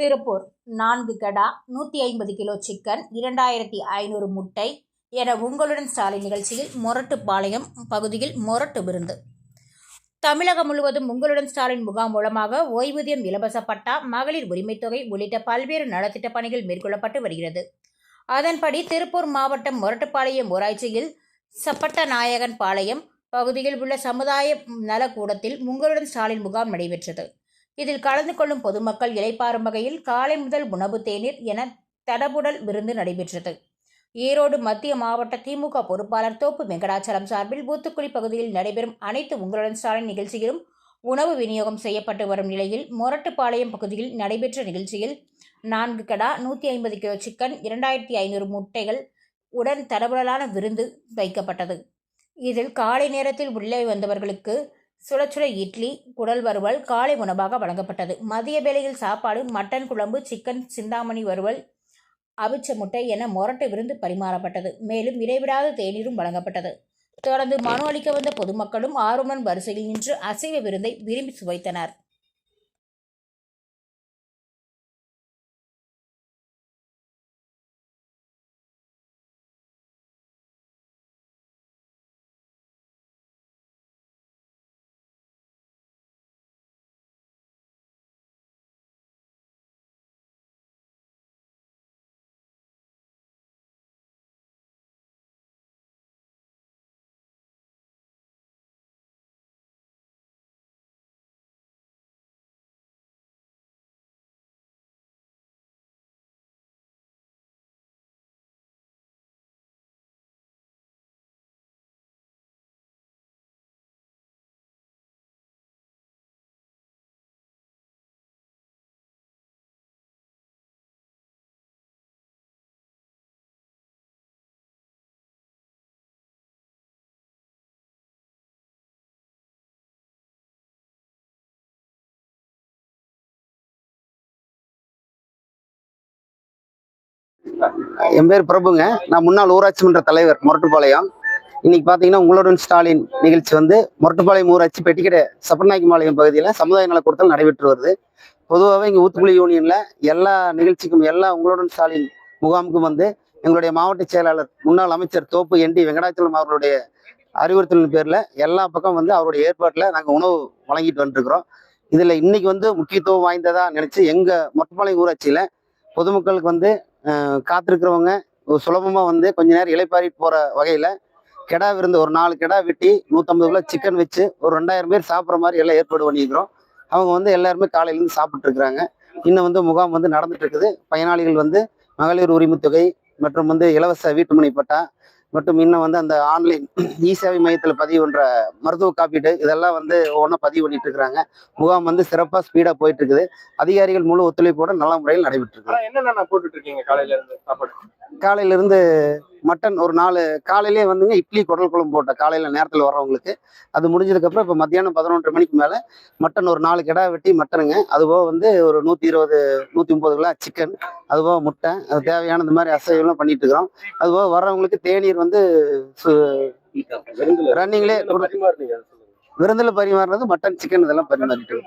திருப்பூர். நான்கு கடா நூற்றி ஐம்பது கிலோ சிக்கன் இரண்டாயிரத்தி ஐநூறு முட்டை என உங்களுடன் ஸ்டாலின் நிகழ்ச்சியில் மொரட்டுப்பாளையம் பகுதியில் மொரட்டு விருந்து. தமிழகம் முழுவதும் உங்களுடன் ஸ்டாலின் முகாம் மூலமாக ஓய்வூதியம் இலவச பட்டா மகளிர் உரிமைத்தொகை உள்ளிட்ட பல்வேறு நலத்திட்ட பணிகள் மேற்கொள்ளப்பட்டு வருகிறது. அதன்படி திருப்பூர் மாவட்டம் மொரட்டுப்பாளையம் ஊராட்சியில் சப்பட்டநாயகன் பாளையம் பகுதியில் உள்ள சமுதாய நலக்கூடத்தில் உங்களுடன் ஸ்டாலின் முகாம் நடைபெற்றது. இதில் கலந்து கொள்ளும் பொதுமக்கள் இலைப்பாறும் வகையில் காலை முதல் உணவு தேநீர் என தடபுடல் விருந்து நடைபெற்றது. ஈரோடு மத்திய மாவட்ட திமுக பொறுப்பாளர் தோப்பு வெங்கடாச்சலம் சார்பில் பூத்துக்குடி பகுதியில் நடைபெறும் அனைத்து உங்களுடன் ஸ்டாலின் நிகழ்ச்சியிலும் உணவு விநியோகம் செய்யப்பட்டு வரும் நிலையில் மொரட்டுப்பாளையம் பகுதியில் நடைபெற்ற நிகழ்ச்சியில் நான்கு கடா நூற்றி ஐம்பது கிலோ சிக்கன் இரண்டாயிரத்தி ஐநூறு முட்டைகள் உடன் தடபுடலான விருந்து வைக்கப்பட்டது. இதில் காலை நேரத்தில் உள்ளே வந்தவர்களுக்கு சுட சுட இட்லி குடல் வறுவல் காலை உணவாக வழங்கப்பட்டது. மதிய வேளையில் சாப்பாடு மட்டன் குழம்பு சிக்கன் சிந்தாமணி வறுவல் அவிச்ச முட்டை என மொரட்டு விருந்து பரிமாறப்பட்டது. மேலும் இடைவிடாத தேநீரும் வழங்கப்பட்டது. தொடர்ந்து மனு அளிக்க வந்த பொதுமக்களும் ஆர்வமுடன் வரிசையில் நின்று அசைவ விருந்தை விரும்பி சுவைத்தனர். என் பேர் பிரபுங்க. நான் முன்னாள் ஊராட்சி மன்ற தலைவர் மொரட்டுப்பாளையம். இன்னைக்கு பார்த்தீங்கன்னா உங்களுடன் ஸ்டாலின் நிகழ்ச்சி வந்து மொரட்டுப்பாளையம் ஊராட்சி பெட்டிக்கடை சப்பநாயக்கம்பாளையம் பகுதியில் சமுதாய நலக்கூடத்தில் நடைபெற்று வருது. பொதுவாகவே இங்கே ஊத்துக்குழி யூனியனில் எல்லா நிகழ்ச்சிக்கும் எல்லா உங்களுடன் ஸ்டாலின் முகாமுக்கும் வந்து எங்களுடைய மாவட்ட செயலாளர் முன்னாள் அமைச்சர் தோப்பு என் டி வெங்கடாச்சலம் அவர்களுடைய அறிவுறுத்தலின் பேரில் எல்லா பக்கம் வந்து அவருடைய ஏற்பாட்டில் நாங்கள் உணவு வழங்கிட்டு வந்துருக்குறோம். இதில் இன்னைக்கு வந்து முக்கியத்துவம் வாய்ந்ததாக நினச்சி எங்கள் மொரட்டுப்பாளையம் ஊராட்சியில் பொதுமக்களுக்கு வந்து காத்திருக்கிறவங்க ஒரு வந்து கொஞ்ச நேரம் இலைப்பாரி போகிற வகையில் கெடா விருந்து ஒரு நாலு கெடா வெட்டி நூற்றம்பது கிலோ சிக்கன் வச்சு ஒரு ரெண்டாயிரம் பேர் சாப்பிட்ற மாதிரி எல்லாம் ஏற்பாடு பண்ணியிருக்கிறோம். அவங்க வந்து எல்லாருமே காலையிலேருந்து சாப்பிட்ருக்குறாங்க இன்னும் வந்து முகாம் வந்து நடந்துட்டு இருக்குது. பயனாளிகள் வந்து மகளிர் உரிமைத் தொகை மற்றும் வந்து இலவச வீட்டுமனை பட்டா மற்றும் இன்னும் வந்து அந்த ஆன்லைன் இ சேவை மையத்தில் பதிவு பண்ற மருத்துவ காப்பீடு இதெல்லாம் வந்து ஒவ்வொன்றா பதிவு பண்ணிட்டு இருக்கிறாங்க. முகாம் வந்து சிறப்பாக ஸ்பீடாக போயிட்டு இருக்குது. அதிகாரிகள் முழு ஒத்துழைப்போட நல்ல முறையில் நடைபெற்று இருக்கு. என்னென்ன போட்டுட்டு இருக்கீங்க? காலையில இருந்து சாப்பாடு. காலையில இருந்து மட்டன் ஒரு நாலு காலையிலே வந்துங்க இட்லி குடல் குழம்பு போட்ட காலையில நேரத்தில் வர்றவங்களுக்கு. அது முடிஞ்சதுக்கு அப்புறம் இப்போ மத்தியானம் பதினொன்றரை மணிக்கு மேல மட்டன் ஒரு நாலு கிடா வெட்டி மட்டனுங்க. அதுபோக வந்து ஒரு நூத்தி இருபது நூத்தி முப்பது கிலோ சிக்கன் அதுபோக முட்டை அது தேவையான இந்த மாதிரி அசைவெல்லாம் பண்ணிட்டு இருக்கிறோம். அதுபோக வர்றவங்களுக்கு தேநீர் வந்து விருந்துல. ரன்னிங்லே விருந்துல பரிமாறுறது மட்டன் சிக்கன் இதெல்லாம் பரிமாறிட்டு.